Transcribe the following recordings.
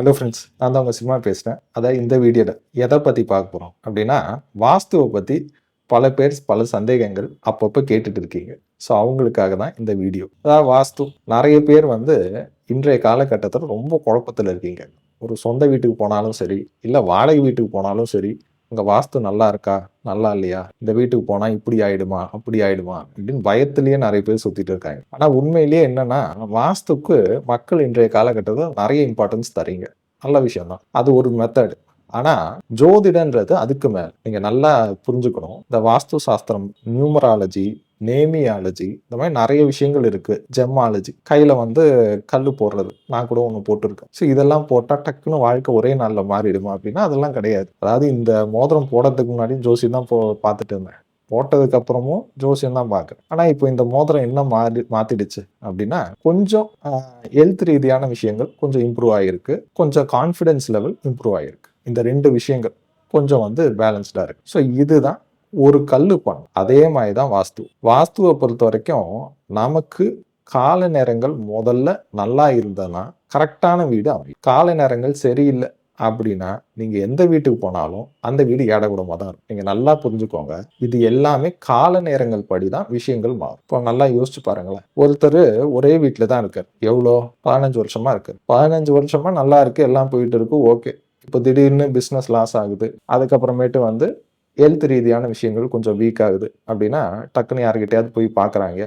Hello friends நான் தான் உங்கள் சினிமா பேசுகிறேன் அதான் இந்த வீடியோவில் எதை பற்றி பார்க்க போகிறோம் அப்படின்னா வாஸ்துவை பற்றி பல பேர் பல சந்தேகங்கள் அப்பப்போ கேட்டுட்டு இருக்கீங்க. ஸோ அவங்களுக்காக தான் இந்த வீடியோ. அதாவது வாஸ்து நிறைய பேர் வந்து இன்றைய காலகட்டத்தில் ரொம்ப குழப்பத்தில் இருக்கீங்க. ஒரு சொந்த வீட்டுக்கு போனாலும் சரி இல்லை வாடகை வீட்டுக்கு போனாலும் சரி உங்கள் வாஸ்து நல்லா இருக்கா? நல்லா இல்லையா? இந்த வீட்டுக்கு போனால் இப்படி ஆயிடுமா? அப்படி ஆயிடுமா? அப்படின்னு பயத்திலேயே நிறைய பேர் சுற்றிட்டு இருக்காங்க. ஆனால் உண்மையிலேயே என்னன்னா வாஸ்துக்கு மக்கள் இன்றைய காலகட்டத்தில் நிறைய இம்பார்ட்டன்ஸ் தரீங்க நல்ல விஷயம் தான் அது ஒரு மெத்தட் ஆனால் ஜோதிடன்றது அதுக்கு மேல். நீங்கள் நல்லா புரிஞ்சுக்கணும். இந்த வாஸ்து சாஸ்திரம் நியூமராலஜி நேமியாலஜி இந்த மாதிரி நிறைய விஷயங்கள் இருக்கு. ஜெம்மாலஜி கையில வந்து கல் போடுறது. நான் கூட ஒன்று போட்டிருக்கேன். ஸோ இதெல்லாம் போட்டால் டக்குன்னு வாழ்க்கை ஒரே நாளில் மாறிடுமா அப்படின்னா அதெல்லாம் கிடையாது. அதாவது இந்த மோதிரம் போடுறதுக்கு முன்னாடி ஜோசி தான் போ பார்த்துட்டு இருந்தேன். போட்டதுக்கு அப்புறமும் ஜோசியம் தான் பார்க்குறேன். ஆனால் இப்போ இந்த மோதிரம் என்ன மாறி மாத்திடுச்சு அப்படின்னா கொஞ்சம் ஹெல்த் ரீதியான விஷயங்கள் கொஞ்சம் இம்ப்ரூவ் ஆகிருக்கு கொஞ்சம் கான்ஃபிடென்ஸ் லெவல் இம்ப்ரூவ் ஆகிருக்கு இந்த ரெண்டு விஷயங்கள் கொஞ்சம் வந்து பேலன்ஸ்டாக இருக்கு. ஸோ இதுதான் ஒரு கல் பண் அதே மாதிரி தான் வாஸ்து. வாஸ்துவை பொறுத்த வரைக்கும் நமக்கு கால நேரங்கள் முதல்ல நல்லா இருந்ததுன்னா கரெக்டான வீடு அமையும். கால நேரங்கள் சரியில்லை அப்படின்னா நீங்க எந்த வீட்டுக்கு போனாலும் அந்த வீடு ஏடகுடமாக தான் இருக்கும். நீங்க நல்லா புரிஞ்சுக்கோங்க. இது எல்லாமே கால நேரங்கள் படி தான் விஷயங்கள் மாறும். இப்போ நல்லா யோசிச்சு பாருங்களேன். ஒருத்தர் ஒரே வீட்டில் தான் இருக்கார். எவ்வளோ? பதினஞ்சு வருஷமா இருக்கு பதினஞ்சு வருஷமா நல்லா இருக்கு எல்லாம் போயிட்டு இருக்கு ஓகே. இப்போ திடீர்னு பிஸ்னஸ் லாஸ் ஆகுது. அதுக்கப்புறமேட்டு வந்து ஹெல்த் ரீதியான விஷயங்கள் கொஞ்சம் வீக் ஆகுது. அப்படின்னா டக்குன்னு யாருக்கிட்டையாவது போய் பார்க்குறாங்க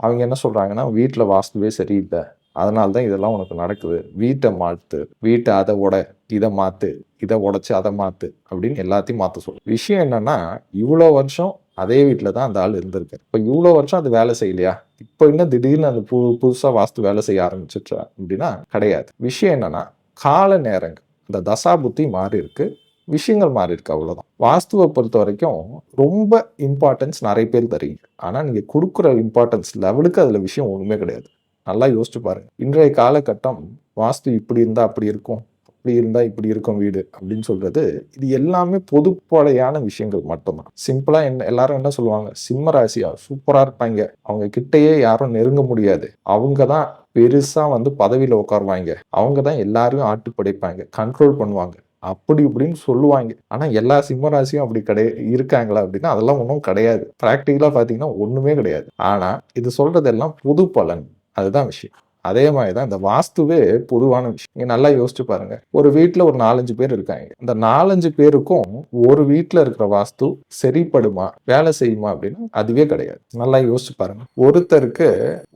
அவங்க என்ன சொல்கிறாங்கன்னா வீட்டில் வாஸ்துவே சரியில்லை. அதனால தான் இதெல்லாம் உனக்கு நடக்குது. வீட்டை மாற்று வீட்டை அதை உட இதை மாற்று இதை உடச்சி அதை மாற்று அப்படின்னு எல்லாத்தையும் மாற்ற சொல்லு விஷயம் என்னன்னா இவ்வளோ வருஷம் அதே வீட்டில் தான் அந்த ஆள் இருந்திருக்காரு இப்போ இவ்வளோ வருஷம் அது வேலை செய்யலையா? இப்போ இன்னும் திடீர்னு அந்த புது புதுசாக வாஸ்து வேலை செய்ய ஆரம்பிச்சிட்டா அப்படின்னா கிடையாது. விஷயம் என்னன்னா கால நேரங்கள் இந்த தசா புத்தி மாறி இருக்குது விஷயங்கள் மாறி இருக்கு அவ்வளோதான் வாஸ்துவை பொறுத்த வரைக்கும் ரொம்ப இம்பார்ட்டன்ஸ் நிறைய பேர் தரீங்க ஆனால் நீங்கள் கொடுக்குற இம்பார்ட்டன்ஸ் லெவலுக்கு அதில் விஷயம் ஒன்றுமே கிடையாது. நல்லா யோசிச்சு பாருங்க. இன்றைய காலகட்டம் வாஸ்து இப்படி இருந்தால் அப்படி இருக்கும் இப்படி இருந்தால் இப்படி இருக்கும் வீடு அப்படின்னு சொல்கிறது இது எல்லாமே பொதுப்படையான விஷயங்கள் மட்டும்தான். சிம்பிளாக என்ன எல்லாரும் என்ன சொல்லுவாங்க? சிம்ம ராசியா சூப்பராக இருப்பாங்க. அவங்க கிட்டேயே யாரும் நெருங்க முடியாது. அவங்க தான் பெருசாக வந்து பதவியில் உட்காருவாங்க. அவங்க தான் எல்லாரையும் ஆட்டு படைப்பாங்க கண்ட்ரோல் பண்ணுவாங்க. அப்படி இப்படின்னு சொல்லுவாங்க. ஆனால் எல்லா சிம்ம ராசியும் அப்படி கிடையாது இருக்காங்களா அப்படின்னா அதெல்லாம் ஒன்றும் கிடையாது. ப்ராக்டிக்கலாக பார்த்தீங்கன்னா ஒன்றுமே கிடையாது. ஆனால் இது சொல்கிறதெல்லாம் புது பலன். அதுதான் விஷயம். அதே மாதிரி தான் இந்த வாஸ்துவே பொதுவான விஷயம். நீங்கள் நல்லா யோசிச்சு பாருங்க. ஒரு வீட்டில் ஒரு நாலஞ்சு பேர் இருக்காங்க. இந்த நாலஞ்சு பேருக்கும் ஒரு வீட்டில் இருக்கிற வாஸ்து சரிப்படுமா வேலை செய்யுமா அப்படின்னா அதுவே கிடையாது. நல்லா யோசிச்சு பாருங்க. ஒருத்தருக்கு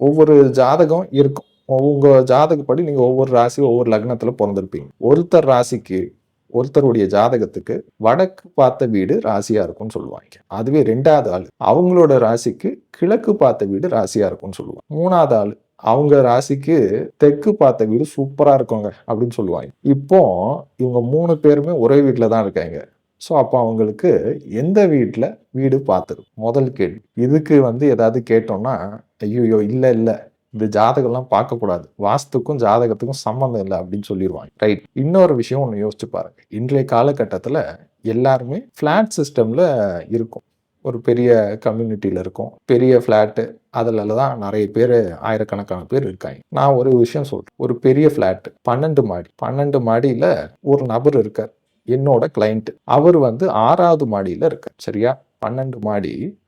ஒவ்வொரு ஜாதகம் இருக்கும். உங்க ஜாதகப்படி நீங்க ஒவ்வொரு ராசி ஒவ்வொரு லக்னத்துல பிறந்திருப்பீங்க. ஒருத்தர் ராசிக்கு ஒருத்தருடைய ஜாதகத்துக்கு வடக்கு பார்த்த வீடு ராசியாக இருக்கும்னு சொல்லுவாங்க. அதுவே ரெண்டாவது ஆள். அவங்களோட ராசிக்கு கிழக்கு பார்த்த வீடு ராசியாக இருக்கும்னு சொல்லுவாங்க. மூணாவது ஆள் அவங்க ராசிக்கு தெற்கு பார்த்த வீடு சூப்பராக இருக்குங்க அப்படின்னு சொல்லுவாங்க. இப்போ இவங்க மூணு பேருமே ஒரே வீட்டில் தான் இருக்காங்க. ஸோ அப்போ அவங்களுக்கு எந்த வீட்டில் வீடு பார்த்துரும் முதல் கேள்வி. இதுக்கு வந்து ஏதாவது கேட்டோம்னா ஐயோ இல்லை இல்லை. இந்த ஜாதகம்லாம் பார்க்கக்கூடாது. வாஸ்துக்கும் ஜாதகத்துக்கும் சம்மந்தம் இல்லை அப்படின்னு சொல்லிடுவாங்க ரைட் இன்னொரு விஷயம் ஒன்று யோசிச்சு பாருங்க. இன்றைய காலகட்டத்தில் எல்லாருமே ஃப்ளாட் சிஸ்டமில் இருக்கும். ஒரு பெரிய கம்யூனிட்டியில் இருக்கும். பெரிய ஃப்ளாட்டு அதில் தான் நிறைய பேர் ஆயிரக்கணக்கான பேர் இருக்காங்க. நான் ஒரு விஷயம் சொல்கிறேன் ஒரு பெரிய ஃப்ளாட்டு பன்னெண்டு மாடி. பன்னெண்டு மாடியில் ஒரு நபர் இருக்கார். என்னோட கிளைண்ட்டு அவர் வந்து ஆறாவது மாடியில் இருக்கார். சரியா? பன்னெண்டு மாடி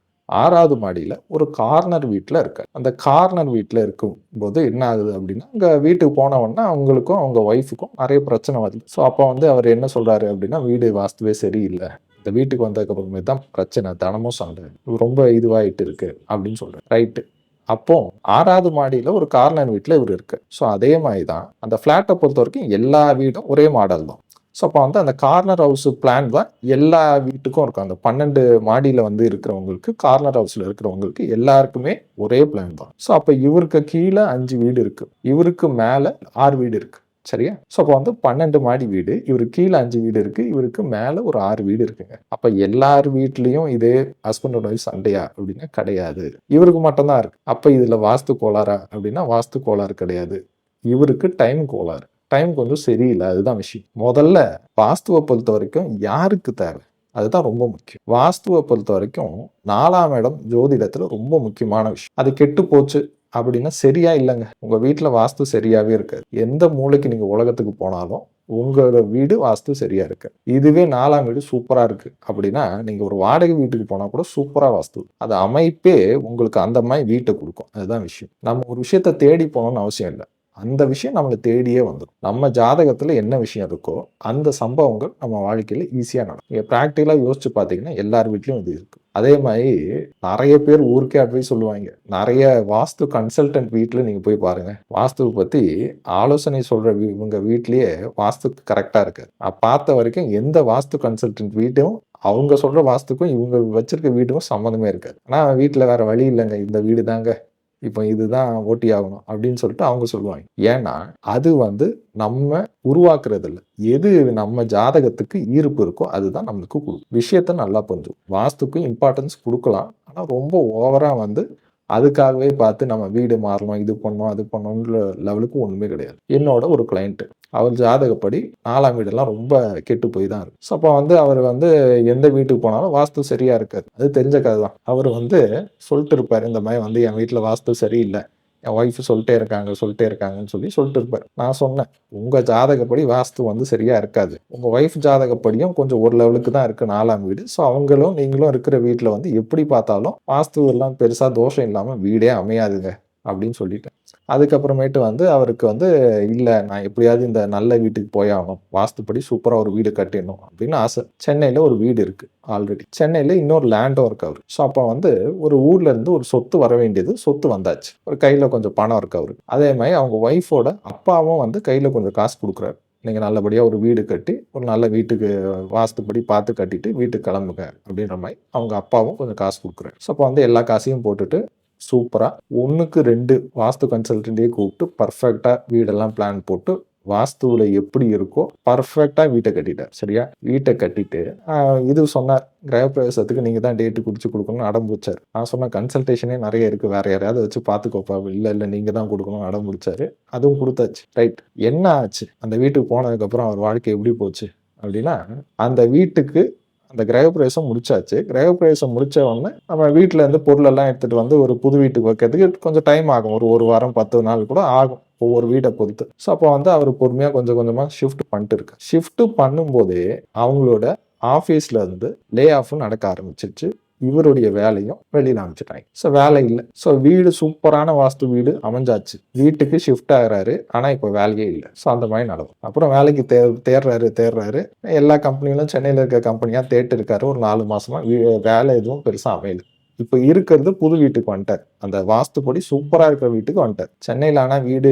ஆறாவது மாடியில் ஒரு கார்னர் வீட்டில் இருக்கார். அந்த கார்னர் வீட்டில் இருக்கும்போது என்ன ஆகுது அப்படின்னா அங்கே வீட்டுக்கு போனவொடனே அவங்களுக்கும் அவங்க ஒய்ஃபுக்கும் நிறைய பிரச்சனை வருது. ஸோ அப்போ வந்து அவர் என்ன சொல்கிறாரு அப்படின்னா வீடு வாஸ்துவே சரியில்லை. இந்த வீட்டுக்கு வந்ததுக்கப்புறமே தான் பிரச்சனை தினமும் சண்டை ரொம்ப இதுவாயிட்டு இருக்கு அப்படின்னு சொல்கிறேன் ரைட்டு அப்போ ஆறாவது மாடியில் ஒரு கார்னர் வீட்டில் இவர் இருக்கு. ஸோ அதே மாதிரி தான் அந்த ஃப்ளாட்டை பொறுத்த வரைக்கும் எல்லா வீடும் ஒரே மாடல் தான். ஸோ அப்போ வந்து அந்த கார்னர் ஹவுஸ் பிளான் தான் எல்லா வீட்டுக்கும் இருக்கும். அந்த பன்னெண்டு மாடியில் வந்து இருக்கிறவங்களுக்கு கார்னர் ஹவுஸில் இருக்கிறவங்களுக்கு எல்லாருக்குமே ஒரே பிளான் தான். ஸோ அப்போ இவருக்கு கீழே அஞ்சு வீடு இருக்குது இவருக்கு மேலே ஆறு வீடு இருக்குது சரியா? ஸோ அப்போ வந்து பன்னெண்டு மாடி வீடு இவருக்கு கீழே அஞ்சு வீடு இருக்குது இவருக்கு மேலே ஒரு ஆறு வீடு இருக்குங்க. அப்போ எல்லார் வீட்லேயும் இதே ஹஸ்பண்டோட ஒய்ஃப் சண்டையா அப்படின்னா கிடையாது. இவருக்கு மட்டும்தான் இருக்குது அப்போ இதில் வாஸ்து கோளாறா அப்படின்னா வாஸ்து கோளாறு கிடையாது. இவருக்கு டைம் கோளாறு. டைம் கொஞ்சம் சரியில்லை. அதுதான் விஷயம். முதல்ல வாஸ்துவை பொறுத்த வரைக்கும் யாருக்கு தேவை? அதுதான் ரொம்ப முக்கியம். வாஸ்துவை பொறுத்த வரைக்கும் நாலாம் இடம் ஜோதிடத்தில் ரொம்ப முக்கியமான விஷயம். அது கெட்டு போச்சு அப்படின்னா சரியா இல்லைங்க. உங்கள் வீட்டில் வாஸ்து சரியாகவே இருக்காது. எந்த மூளைக்கு நீங்கள் உலகத்துக்கு போனாலும் உங்களோட வீடு வாஸ்து சரியா இருக்கு. இதுவே நாலாம் வீடு சூப்பரா இருக்கு. அப்படின்னா நீங்க ஒரு வாடகை வீட்டுக்கு போனா கூட சூப்பரா வாஸ்து. அது அமைப்பே உங்களுக்கு அந்த மாதிரி வீட்டை கொடுக்கும். அதுதான் விஷயம். நம்ம ஒரு விஷயத்த தேடி போகணும்னு அவசியம் இல்லை. அந்த விஷயம் நம்மளை தேடியே வந்துடும் நம்ம ஜாதகத்தில் என்ன விஷயம் இருக்கோ அந்த சம்பவங்கள் நம்ம வாழ்க்கையில் ஈஸியாக நடக்கும். நீங்கள் ப்ராக்டிக்கலாக யோசிச்சு பார்த்தீங்கன்னா எல்லார் வீட்லேயும் இது இருக்குது அதே மாதிரி நிறைய பேர் ஊருக்கே அட்வைஸ் சொல்லுவாங்க. நிறைய வாஸ்து கன்சல்டன்ட் வீட்டில் நீங்கள் போய் பாருங்கள் வாஸ்துவை பற்றி ஆலோசனை சொல்கிற இவங்க வீட்லேயே வாஸ்து கரெக்டாக இருக்காது. நான் பார்த்த வரைக்கும் எந்த வாஸ்து கன்சல்டன்ட் வீட்டும் அவங்க சொல்கிற வாஸ்துக்கும் இவங்க வச்சிருக்க வீட்டுக்கும் சம்மந்தமே இருக்காது. ஆனால் வீட்டில் வேறு வழி இல்லைங்க. இந்த வீடு தாங்க இப்போ இதுதான் ஓட்டி ஆகணும் அப்படின்னு சொல்லிட்டு அவங்க சொல்லுவாங்க. ஏன்னா அது வந்து நம்ம உருவாக்குறது இல்லை எது நம்ம ஜாதகத்துக்கு ஈர்ப்பு இருக்கோ அதுதான் நம்மளுக்கு கொடுக்கும் விஷயத்த நல்லா புரிஞ்சுக்கும் வாஸ்துக்கும் இம்பார்ட்டன்ஸ் கொடுக்கலாம். ஆனால் ரொம்ப ஓவரா வந்து அதுக்காகவே பார்த்து நம்ம வீடு மாறணும் இது பண்ணணும் அது பண்ணணுன்ற லெவலுக்கு ஒன்றுமே கிடையாது. என்னோட ஒரு கிளைண்ட்டு அவர் ஜாதகப்படி நாலாம் வீடெல்லாம் ரொம்ப கெட்டு போய் தான் இருக்கு. ஸோ அப்போ வந்து அவர் வந்து எந்த வீட்டுக்கு போனாலும் வாஸ்து சரியா இருக்காது. அது தெரிஞ்ச கதை தான் அவர் வந்து சொல்லிட்டு இருப்பார் இந்த மாதிரி வந்து என் வீட்டில் வாஸ்து சரியில்லை. என் ஒய்ஃப் சொல்லிட்டே இருக்காங்க சொல்லிட்டே இருக்காங்கன்னு சொல்லி சொல்லிட்டு இருப்பார். நான் சொன்னேன் உங்கள் ஜாதகப்படி வாஸ்து வந்து சரியாக இருக்காது. உங்கள் ஒய்ஃப் ஜாதகப்படியும் கொஞ்சம் ஒரு லெவலுக்கு தான் இருக்குது நாலாம் வீடு. ஸோ அவங்களும் நீங்களும் இருக்கிற வீட்டில் வந்து எப்படி பார்த்தாலும் வாஸ்து எல்லாம் பெருசாக தோஷம் இல்லாமல் வீடே அமையாதுங்க அப்படின்னு சொல்லிட்டேன். அதுக்கப்புறமேட்டு வந்து அவருக்கு வந்து இல்லை நான் எப்படியாவது இந்த நல்ல வீட்டுக்கு போயாகணும் வாஸ்துப்படி சூப்பராக ஒரு வீடு கட்டிடணும். அப்படின்னு ஆசை. சென்னையில் ஒரு வீடு இருக்குது ஆல்ரெடி சென்னையில் இன்னொரு லேண்டும் இருக்கு அவர். ஸோ அப்போ வந்து ஒரு ஊர்லேருந்து ஒரு சொத்து வர வேண்டியது சொத்து வந்தாச்சு. ஒரு கையில் கொஞ்சம் பணம் இருக்கு அவருக்கு. அதே மாதிரி அவங்க ஒய்ஃபோட அப்பாவும் வந்து கையில் கொஞ்சம் காசு கொடுக்குறாரு. நீங்கள் நல்லபடியாக ஒரு வீடு கட்டி ஒரு நல்ல வீட்டுக்கு வாஸ்துப்படி பார்த்து கட்டிட்டு வீட்டுக்கு கிளம்புங்க. அப்படின்ற மாதிரி அவங்க அப்பாவும் கொஞ்சம் காசு கொடுக்குறாரு. ஸோ அப்போ வந்து எல்லா காசையும் போட்டுட்டு சூப்பராக ஒன்றுக்கு ரெண்டு வாஸ்து கன்சல்டன்ட்டே கூப்பிட்டு பர்ஃபெக்டாக வீடெல்லாம் பிளான் போட்டு வாஸ்துவில் எப்படி இருக்கோ பர்ஃபெக்டாக வீட்டை கட்டிட்டார். சரியா? வீட்டை கட்டிட்டு இது சொன்னார். கிரகப்பிரவேசத்துக்கு நீங்கள் தான் டேட்டு குடிச்சு கொடுக்கணும்னு அடம் பிடிச்சார். நான் சொன்ன கன்சல்டேஷனே நிறைய இருக்குது வேற யாரையாவது வச்சு பார்த்துக்கோப்பா இல்லை இல்லை நீங்கள் தான் கொடுக்கணும்னு அடம்பிடிச்சாரு அதுவும் கொடுத்தாச்சு. ரைட் என்ன ஆச்சு? அந்த வீட்டுக்கு போனதுக்கப்புறம் அவர் வாழ்க்கை எப்படி போச்சு? அப்படின்னா அந்த வீட்டுக்கு அந்த கிரகப்பிரவேசம் முடிச்சாச்சு. கிரகப்பிரவேசம் முடிச்ச உடனே நம்ம வீட்டில் இருந்து பொருளெல்லாம் எடுத்துட்டு வந்து ஒரு புது வீட்டுக்கு வைக்கிறதுக்கு கொஞ்சம் டைம் ஆகும். ஒரு ஒரு வாரம் பத்து நாள் கூட ஆகும் ஒவ்வொரு வீட்டை பொறுத்து. ஸோ அப்போ வந்து அவர் பொறுமையாக கொஞ்சம் கொஞ்சமாக ஷிஃப்ட் பண்ணிட்டு இருக்கு ஷிஃப்ட் பண்ணும்போதே அவங்களோட ஆஃபீஸ்ல இருந்து லே ஆஃப் நடக்க ஆரம்பிச்சிருச்சு. இவருடைய வேலையும் வெளியில் அமைச்சிட்டாங்க ஸோ வேலை இல்லை. ஸோ வீடு சூப்பரான வாஸ்து வீடு அமைஞ்சாச்சு. வீட்டுக்கு ஷிஃப்ட் ஆகிறாரு. ஆனால் இப்போ வேலையே இல்லை. ஸோ அந்த மாதிரி நடக்கும். அப்புறம் வேலைக்கு தே தேடுறாரு தேடுறாரு எல்லா கம்பெனிகளும் சென்னையில் இருக்க கம்பெனியாக தேட்டு இருக்காரு. ஒரு நாலு மாசமா வீ- வேலை எதுவும் பெருசாக அமையல. இப்போ இருக்கிறது புது வீட்டுக்கு வந்துட்டார். அந்த வாஸ்துப்படி சூப்பராக இருக்கிற வீட்டுக்கு வந்துட்டார். சென்னையில் ஆனால் வீடு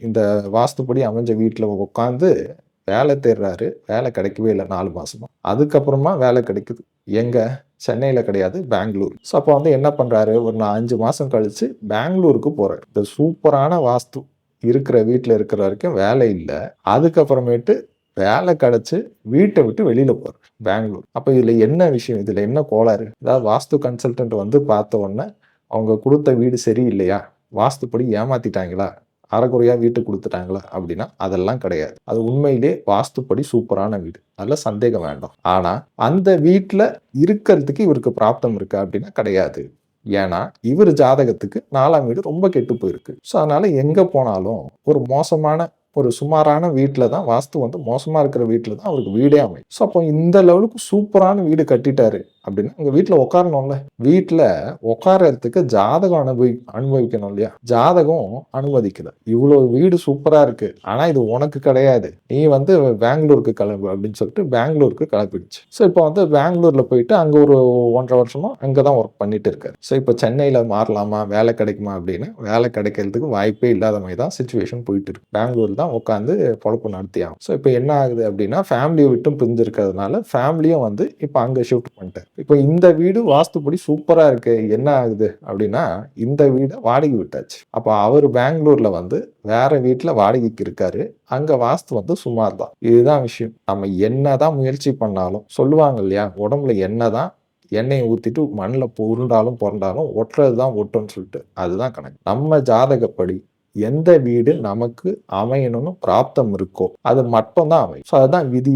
இந்த வாஸ்துப்படி அமைஞ்ச வீட்டில் உட்காந்து வேலை தேடுறாரு வேலை கிடைக்கவே இல்லை நாலு மாசமா. அதுக்கப்புறமா வேலை கிடைக்குது. எங்க? சென்னையில் கிடையாது பெங்களூர். ஸோ அப்போ வந்து என்ன பண்ணுறாரு ஒரு நான் அஞ்சு மாதம் கழித்து பெங்களூருக்கு போகிறேன் இந்த சூப்பரான வாஸ்து இருக்கிற வீட்டில் இருக்கிற வரைக்கும் வேலை இல்லை. அதுக்கப்புறமேட்டு வேலை கிடச்சி வீட்டை விட்டு வெளியில் போகிறார் பெங்களூர். அப்போ இதில் என்ன விஷயம்? இதில் என்ன கோளாறு? அதாவது வாஸ்து கன்சல்டன்ட் வந்து பார்த்த உடனே அவங்க கொடுத்த வீடு சரியில்லையா? வாஸ்துப்படி ஏமாத்திட்டாங்களா? அறகுறையா வீட்டு கொடுத்துட்டாங்களா அப்படின்னா அதெல்லாம் கிடையாது. அது உண்மையிலே வாஸ்துப்படி சூப்பரான வீடு. அதில் சந்தேகம் வேண்டாம். ஆனால் அந்த வீட்டில் இருக்கிறதுக்கு இவருக்கு பிராப்தம் இருக்கு அப்படின்னா கிடையாது. ஏன்னா இவர் ஜாதகத்துக்கு நாலாம் வீடு ரொம்ப கெட்டு போயிருக்கு. ஸோ அதனால எங்க போனாலும் ஒரு மோசமான ஒரு சுமாரான வீட்டில் தான் வாஸ்து வந்து மோசமாக இருக்கிற வீட்டில் தான் அவருக்கு வீடே அமையும். ஸோ அப்போ இந்த லெவலுக்கு சூப்பரான வீடு கட்டிட்டாரு. அப்படின்னா உங்கள் வீட்டில் உட்காரணும்ல வீட்டில் உட்காரத்துக்கு ஜாதகம் அனுபவி அனுபவிக்கணும் இல்லையா? ஜாதகம் அனுமதிக்கல. இவ்வளோ வீடு சூப்பரா இருக்கு. ஆனா இது உனக்கு கிடையாது. நீ வந்து பெங்களூருக்கு கிளம்பு அப்படின்னு சொல்லிட்டு பெங்களூருக்கு கிளப்பிடுச்சு ஸோ இப்போ வந்து பெங்களூர்ல போயிட்டு அங்க ஒரு ஒன்றரை வருஷமா அங்கே தான் ஒர்க் பண்ணிட்டு இருக்காரு. ஸோ இப்போ சென்னையில மாறலாமா? வேலை கிடைக்குமா அப்படின்னு வேலை கிடைக்கிறதுக்கு வாய்ப்பே இல்லாத மாதிரி தான் சுச்சுவேஷன் போயிட்டு இருக்கு. பெங்களூர் தான் உட்காந்து பொழப்பு நடத்தி ஆகும் ஸோ இப்போ என்ன ஆகுது அப்படின்னா ஃபேமிலியை விட்டும் பிரிஞ்சிருக்கிறதுனால ஃபேமிலியும் வந்து இப்போ அங்கே ஷிஃப்ட் பண்ணிட்டேன் இப்போ இந்த வீடு வாஸ்துப்படி சூப்பராக இருக்கு. என்ன ஆகுது அப்படின்னா இந்த வீடை வாடகை விட்டாச்சு. அப்போ அவர் பெங்களூர்ல வந்து வேற வீட்டில் வாடகைக்கு இருக்காரு. அங்கே வாஸ்து வந்து சுமார் தான் இதுதான் விஷயம். நம்ம என்ன தான் முயற்சி பண்ணாலும் சொல்லுவாங்க இல்லையா உடம்புல என்னதான் எண்ணெயை ஊற்றிட்டு மண்ணில் புரண்டாலும் புரண்டாலும் ஒட்டுறது தான் ஒட்டுன்னு சொல்லிட்டு. அதுதான் கணக்கு. நம்ம ஜாதகப்படி எந்த வீடு நமக்கு அமையணும்னு பிராப்தம் இருக்கோ அது மட்டும்தான் அமையும். ஸோ அதுதான் விதி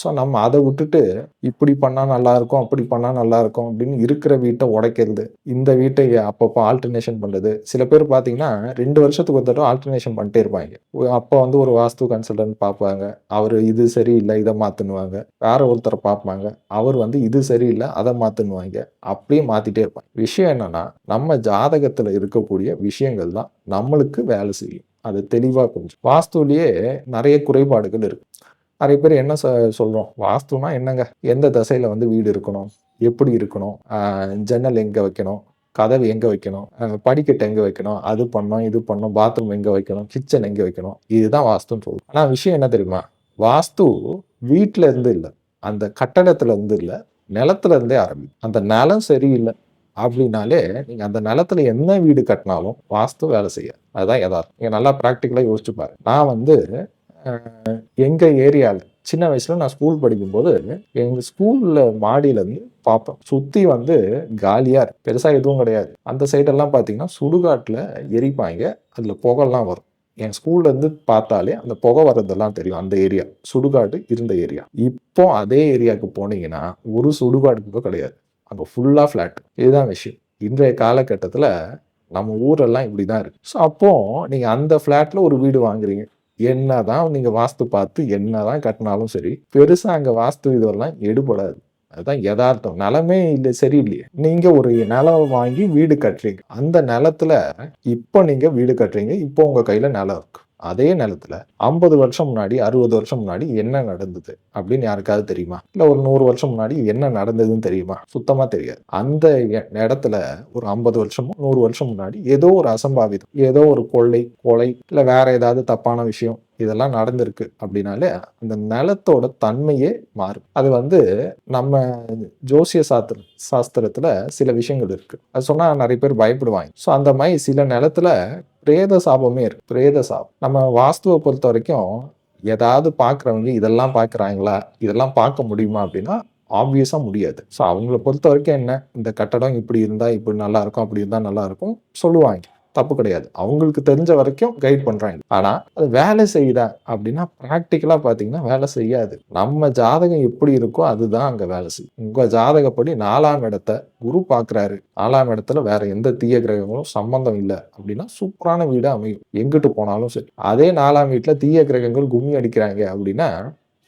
ஸோ நம்ம அதை விட்டுட்டு இப்படி பண்ணால் நல்லா இருக்கும் அப்படி பண்ணால் நல்லா இருக்கும் அப்படின்னு இருக்கிற வீட்டை உடைக்கிறது. இந்த வீட்டை அப்பப்போ ஆல்டர்னேஷன் பண்ணுறது சில பேர் பார்த்தீங்கன்னா ரெண்டு வருஷத்துக்கு ஒரு தடவை ஆல்டர்னேஷன் பண்ணிட்டே இருப்பாங்க. அப்போ வந்து ஒரு வாஸ்து கன்சல்டன்ட் பார்ப்பாங்க. அவர் இது சரியில்லை இதை மாற்றுனுவாங்க வேற ஒருத்தரை பார்ப்பாங்க. அவர் வந்து இது சரியில்லை அதை மாற்றுனுவாங்க அப்படியே மாற்றிட்டே இருப்பாங்க. விஷயம் என்னன்னா நம்ம ஜாதகத்தில் இருக்கக்கூடிய விஷயங்கள் தான் நம்மளுக்கு வேலை செய்யும். அது தெளிவாக கொஞ்சம் வாஸ்துலேயே நிறைய குறைபாடுகள் இருக்கு. நிறைய பேர் என்ன சொ சொல்கிறோம் வாஸ்துனா என்னங்க? எந்த திசையில் வந்து வீடு இருக்கணும்? எப்படி இருக்கணும்? ஜன்னல் எங்கே வைக்கணும்? கதவு எங்கே வைக்கணும்? படிக்கட்டு எங்கே வைக்கணும்? அது பண்ணோம் இது பண்ணோம் பாத்ரூம் எங்கே வைக்கணும்? கிச்சன் எங்கே வைக்கணும்? இதுதான் வாஸ்துன்னு சொல்லுவோம் ஆனால் விஷயம் என்ன தெரியுமா? வாஸ்து வீட்டில் இருந்து இல்லை. அந்த கட்டடத்துல இருந்து இல்லை. நிலத்துல இருந்தே ஆரம்பிக்கும் அந்த நிலம் சரியில்லை அப்படின்னாலே நீங்க அந்த நிலத்துல என்ன வீடு கட்டினாலும் வாஸ்து வேலை செய்ய அதுதான் எதாவது நீங்க நல்லா ப்ராக்டிக்கலா யோசிச்சு பாருங்க. நான் வந்து எங்கள் ஏரியாவில் சின்ன வயசில் நான் ஸ்கூல் படிக்கும்போது எங்கள் ஸ்கூலில் மாடியிலேருந்து பார்ப்பேன் சுற்றி வந்து காலியாக இருக்குது பெருசாக எதுவும் கிடையாது. அந்த சைடெல்லாம் பார்த்தீங்கன்னா சுடுகாட்டில் எரிப்பாங்க அதில் புகைலாம் வரும். என் ஸ்கூல்லேருந்து பார்த்தாலே அந்த புகை வர்றதெல்லாம் தெரியும் அந்த ஏரியா. சுடுகாடு இருந்த ஏரியா. இப்போ அதே ஏரியாவுக்கு போனீங்கன்னா ஒரு சுடுகாடு கூட கிடையாது. அங்கே ஃபுல்லாக ஃப்ளாட் இதுதான் விஷயம். இன்றைய காலகட்டத்தில் நம்ம ஊரெல்லாம் இப்படி தான் இருக்குது ஸோ அப்போது நீங்கள் அந்த ஃப்ளாட்டில் ஒரு வீடு வாங்குறீங்க. என்னதான் நீங்கள் வாஸ்து பார்த்து என்ன தான் கட்டினாலும் சரி பெருசாக அங்கே வாஸ்து இதெல்லாம் எடுபடாது. அதுதான் யதார்த்தம். நிலமே இல்லை சரியில்லையே. நீங்க ஒரு நிலம் வாங்கி வீடு கட்டுறீங்க. அந்த நிலத்துல இப்போ நீங்க வீடு கட்டுறீங்க. இப்போ உங்க கையில நிலம் இருக்கு. அதே நிலத்துல ஐம்பது வருஷம் முன்னாடி அறுபது வருஷம் முன்னாடி என்ன நடந்தது அப்படின்னு யாருக்காவது தெரியுமா? இல்லை ஒரு நூறு வருஷம் முன்னாடி என்ன நடந்ததுன்னு தெரியுமா? சுத்தமாக தெரியாது. அந்த இடத்துல ஒரு ஐம்பது வருஷமோ நூறு வருஷம் முன்னாடி ஏதோ ஒரு அசம்பாவிதம் ஏதோ ஒரு கொள்ளை கொலை இல்லை வேற ஏதாவது தப்பான விஷயம் இதெல்லாம் நடந்திருக்கு அப்படின்னாலே அந்த நிலத்தோட தன்மையே மாறும். அது வந்து நம்ம ஜோசிய சாஸ்திர சாஸ்திரத்துல சில விஷயங்கள் இருக்கு. அது சொன்னா நிறைய பேர் பயப்படுவாங்க. ஸோ அந்த மாதிரி சில நிலத்துல பிரேத சாபமே இருக்கு. பிரேத சாபம். நம்ம வாஸ்துவை பொறுத்த வரைக்கும் ஏதாவது பார்க்குறவங்க இதெல்லாம் பார்க்குறாங்களா? இதெல்லாம் பார்க்க முடியுமா அப்படின்னா ஆப்வியஸாக முடியாது. ஸோ அவங்கள பொறுத்த வரைக்கும் என்ன? இந்த கட்டடம் இப்படி இருந்தால் இப்படி நல்லா இருக்கும் அப்படி இருந்தால் நல்லா இருக்கும் சொல்லுவாங்க. தப்பு கிடையாது. அவங்களுக்கு தெரிஞ்ச வரைக்கும் கைட் பண்றாங்க. ஆனா அது வேலை செய்யுதா அப்படின்னா ப்ராக்டிக்கலாக பாத்தீங்கன்னா வேலை செய்யாது. நம்ம ஜாதகம் எப்படி இருக்கோ அதுதான் அங்க வேலை செய்யும் உங்க ஜாதகப்படி நாலாம் இடத்த குரு பாக்குறாரு. நாலாம் இடத்துல வேற எந்த தீய கிரகங்களும் சம்பந்தம் இல்லை அப்படின்னா சூப்பரான வீடு அமையும். எங்கிட்டு போனாலும் சரி. அதே நாலாம் வீட்டுல தீய கிரகங்கள் கும்மி அடிக்கிறாங்க அப்படின்னா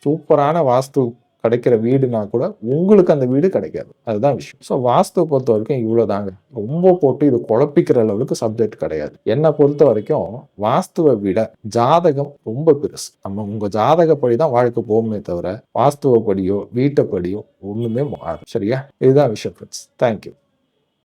சூப்பரான வாஸ்து கிடைக்கிற வீடுனா கூட உங்களுக்கு அந்த வீடு கிடைக்காது. அதுதான் விஷயம். ஸோ வாஸ்து பொறுத்த வரைக்கும் இவ்வளோதாங்க ரொம்ப போட்டு இது குழப்பிக்கிற அளவுக்கு சப்ஜெக்ட் கிடையாது. என்னை பொறுத்த வரைக்கும் வாஸ்துவை விட ஜாதகம் ரொம்ப பெருசு. நம்ம உங்கள் ஜாதகப்படி தான் வாழ்க்கை போகுமே தவிர வாஸ்துவப்படியோ வீட்டைப்படியோ ஒன்றுமே மாறும் சரியா? இதுதான் விஷயம் ஃப்ரெண்ட்ஸ் தேங்க்யூ